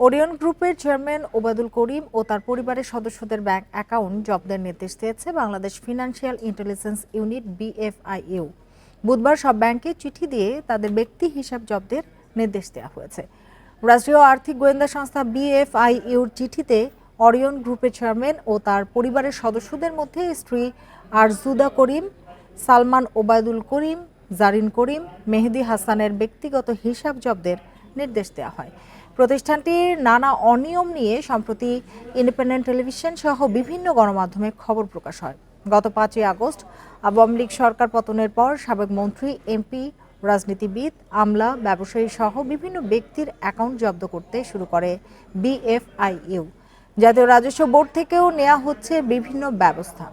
Orion গ্রুপের chairman Obaidul করিম ও তার পরিবারের সদস্যদের ব্যাংক অ্যাকাউন্ট জব্দের নির্দেশ দিয়েছে Bangladesh financial intelligence unit, BFIU. বুধবার সব ব্যাংকে চিঠি দিয়ে তাদের ব্যক্তি হিসাব জব্দের নির্দেশ দেওয়া হয়েছে। রাষ্ট্রীয় আর্থিক গোয়েন্দা সংস্থা বিএফআইইউর চিঠিতে অরিয়ন গ্রুপের চেয়ারম্যান ও তার পরিবারের সদস্যদের মধ্যে স্ত্রী আরজুদা করিম, সালমান ওবায়দুল করিম, জারিন করিম, মেহেদি হাসানের ব্যক্তিগত হিসাব জব্দের নির্দেশ দেওয়া হয়। প্রতিষ্ঠানটির নানা অনিয়ম নিয়ে সম্প্রতি ইন্ডিপেন্ডেন্ট টেলিভিশন সহ বিভিন্ন গণমাধ্যমে খবর প্রকাশ হয়। গত পাঁচই আগস্ট আওয়ামী লীগ সরকার পতনের পর সাবেক মন্ত্রী, এমপি, রাজনীতিবিদ, আমলা, ব্যবসায়ী সহ বিভিন্ন ব্যক্তির অ্যাকাউন্ট জব্দ করতে শুরু করে বিএফআইইউ। জাতীয় রাজস্ব বোর্ড থেকেও নেওয়া হচ্ছে বিভিন্ন ব্যবস্থা।